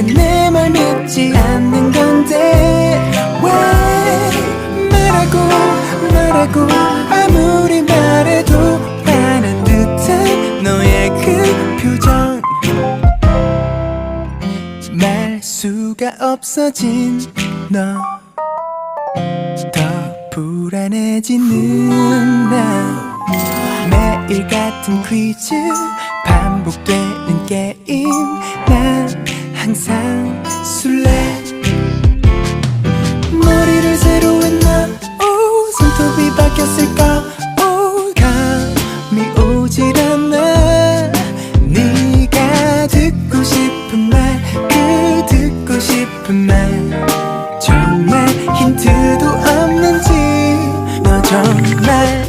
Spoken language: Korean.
왜 내 말 믿지 않는 건데? 왜 말하고 말하고 아무리 말해도 반한 듯한 너의 그 표정? 말 수가 없어진 너 더 불안해지는 나 매일 같은 퀴즈 반복되는 게임. 나 항상 술래. 머리를 새로 했나 오 손톱이 바뀌었을까? 오 감이 오질 않아 네가 듣고 싶은 말 그 듣고 싶은 말. 정말 힌트도 없는지 너 정말